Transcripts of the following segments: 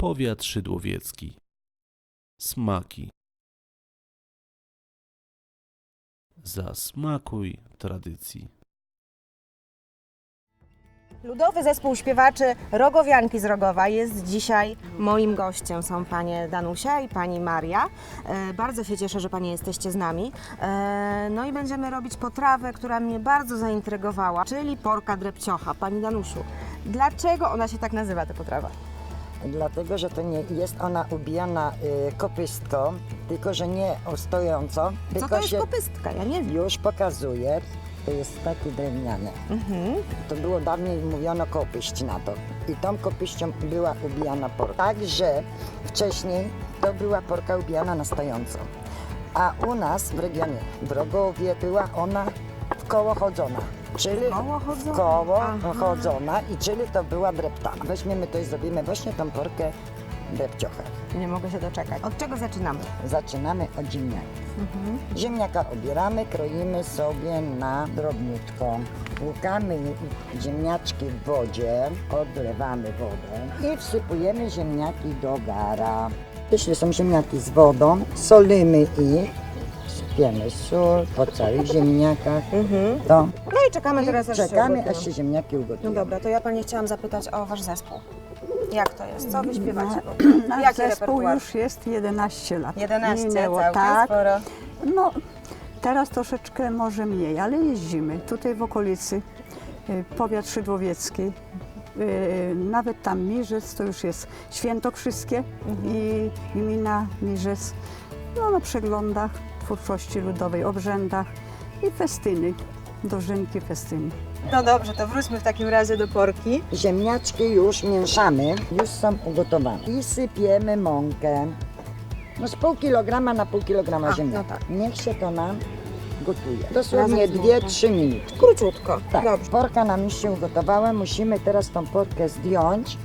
Powiat szydłowiecki. Smaki. Zasmakuj tradycji. Ludowy zespół śpiewaczy Rogowianki z Rogowa jest dzisiaj moim gościem. Są panie Danusia i pani Maria. E, bardzo się cieszę, że panie jesteście z nami. E, no i będziemy robić potrawę, która mnie bardzo zaintrygowała, czyli porka drepciocha. Pani Danusiu, dlaczego ona się tak nazywa, ta potrawa? Dlatego, że to nie jest ona ubijana y, kopystką, tylko że nie stojąco, Co tylko to jest się kopystka? Ja nie wiem. już pokazuje. To jest takie drewniane. Mhm. To było dawniej mówiono kopyść na to. I tą kopyścią była ubijana porka. Także wcześniej to była porka ubijana na stojąco. A u nas w regionie w Rogowie była ona koło chodzona. Czyli koło chodzona? koło Aha. chodzona i czyli to była dreptana. Weźmiemy to i zrobimy właśnie tą porkę drepciochę. Nie mogę się doczekać. Od czego zaczynamy? Zaczynamy od ziemniaka. Mhm. Ziemniaka obieramy, kroimy sobie na drobniutko. Łukamy ziemniaczki w wodzie, odlewamy wodę i wsypujemy ziemniaki do gara. Jeśli są ziemniaki z wodą, solimy ich, sypiemy sól po całych ziemniakach. Mhm. To No i czekamy teraz, aż się czekamy, ugotują. aż się ziemniaki No ugotują. dobra, to ja Pani chciałam zapytać o Wasz zespół. Jak to jest? Co Wy śpiewacie? Nasz Jaki zespół repertuar? już jest 11 lat. 11, Minęło, całkiem tak. sporo. No, teraz troszeczkę może mniej, ale jeździmy. Tutaj w okolicy, y, powiat szydłowiecki, y, nawet tam Mirzec, to już jest Świętokrzyskie i gmina Mirzec. No, na przeglądach twórczości ludowej, obrzędach i festyny, dożynki, festyny. No dobrze, to wróćmy w takim razie do porki. Ziemniaczki już mieszamy, już są ugotowane. I sypiemy mąkę. No z pół kilograma na pół kilograma A, ziemniaka. no tak. Niech się to nam gotuje. Dosłownie Razem z mąką. 2-3 minuty. Króciutko. Tak, Dobrze. porka nam już się ugotowała, musimy teraz tą porkę zdjąć.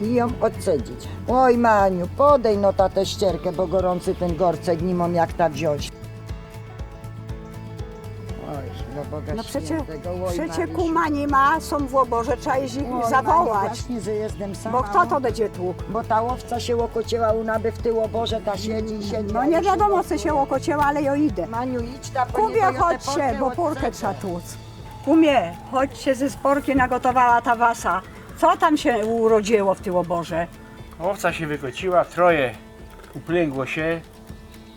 I ją odcedzić. Oj Maniu, podej no ta tę ścierkę, bo gorący ten gorcek nie mam jak ta wziąć. Oj, no Boga No przecie, świętego, oj, przecie Marysiu. kuma nie ma, są w oborze, trzeba ich Oj, Maniu, zawołać. Właśnie, że jestem sama. Bo kto no. to będzie tłukł? Bo ta łowca się łokocięła u naby w tył oborze, ta siedzi, siedzi. No nie wiadomo, co się łokocięło, ale ja idę. Maniu, idź ta po Kubie, chodźcie, porkę bo porkę odcedzę. trzeba tłuc. Kumie, chodźcie ze sporki nagotowała ta wasa. Co tam się urodziło w tym oborze? Owca się wykociła, troje uplęgło się.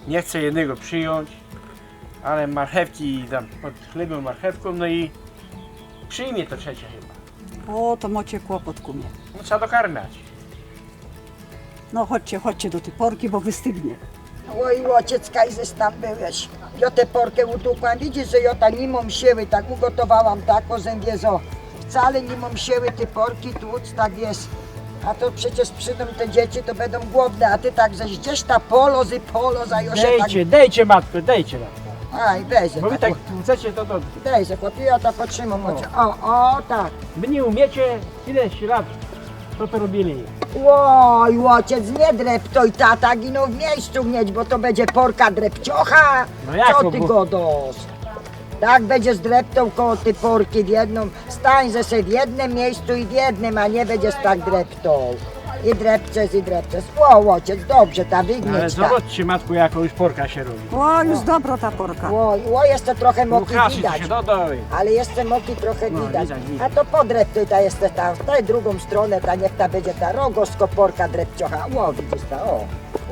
Nie chce jednego przyjąć, ale marchewki tam podchlebią marchewką, no i przyjmie to trzecie chyba. O, to mocie kłopot, kumie. No, trzeba dokarmiać. No chodźcie, chodźcie do tej porki, bo wystygnie. Oj, ojciec Kajzes tam byłeś. Ja tę porkę utukłam. Widzisz, że ja ta nie mam siły, tak ugotowałam, tak, o zębiezo. Wcale nie mam siły te porki tłuc, tak jest. A to przecież przyjdą te dzieci, to będą głodne, a ty tak żeś gdzieś ta polo z polo za Josie tak... Dejcie, dejcie matko, dejcie matko. Aj, weź, Bo wy tak tłuczecie, to to... Dajże, chłopie, ja to potrzymam. O, o, tak. Wy nie umiecie, ileś lat to to robili. Oj, ojciec, nie dreptoj, tata ginął w miejscu mieć, bo to będzie porka drepciocha. No jak Co to ty było? godos? Tak będzie zdreptał koło tej porki w jedną, stań ze se w jednym miejscu i w jednym, a nie będziesz tak dreptał. I drepczesz, i drepczesz. O, ojciec, dobrze, ta Ale wygnieć zobaczcie matko, jaką już porka się robi. O, już dobro ta porka. Oj, o, jeszcze trochę moki Łukasy widać. się. Ale jeszcze moki trochę No, widać. widać, widać. A to podreptuj ta jeszcze ta, w tę drugą stronę, ta niech ta będzie ta rogosko porka drepciocha. O, widzisz ta, o.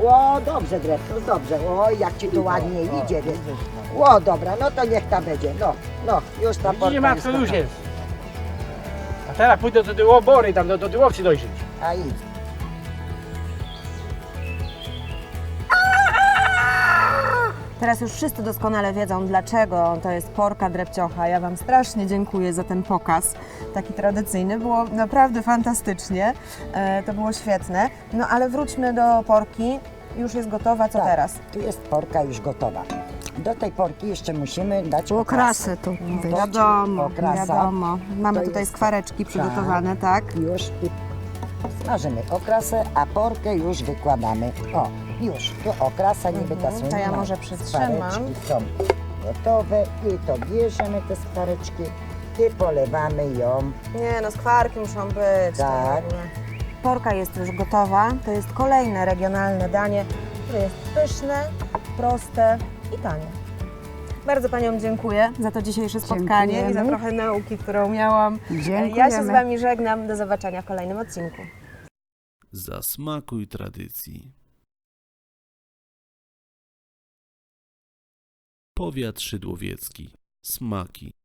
O, dobrze drepnął, dobrze. O, jak ci to ładnie idzie, wiesz. O, dobra, no to niech ta będzie. No, no, już ta porka Widzicie matko, już jest. A teraz pójdę do tej obory, tam do, do tej dojrzeć. A idź. Teraz już wszyscy doskonale wiedzą, dlaczego to jest porka drepciocha. Ja Wam strasznie dziękuję za ten pokaz, taki tradycyjny. Było naprawdę fantastycznie, e, to było świetne. No ale wróćmy do porki. Już jest gotowa, co Tak, teraz? Tu jest porka już gotowa. Do tej porki jeszcze musimy dać okrasę. krasę to wyjść. Wiadomo, okrasa. wiadomo. Mamy To tutaj jest- skwareczki przygotowane, tak? Już i smażymy okrasę, a porkę już wykładamy. O, już, tu okrasa niby ta Mhm, to słynna. ja może przytrzymam. Są gotowe i to bierzemy te skwareczki i polewamy ją. Nie no, skwarki muszą być. Tak. to w ogóle. Porka jest już gotowa. To jest kolejne regionalne danie, które jest pyszne, proste i tanie. Bardzo Paniom dziękuję za to dzisiejsze spotkanie i za trochę nauki, którą miałam. Dziękujemy. Ja się z Wami żegnam. Do zobaczenia w kolejnym odcinku. Zasmakuj tradycji. Powiat szydłowiecki. Smaki.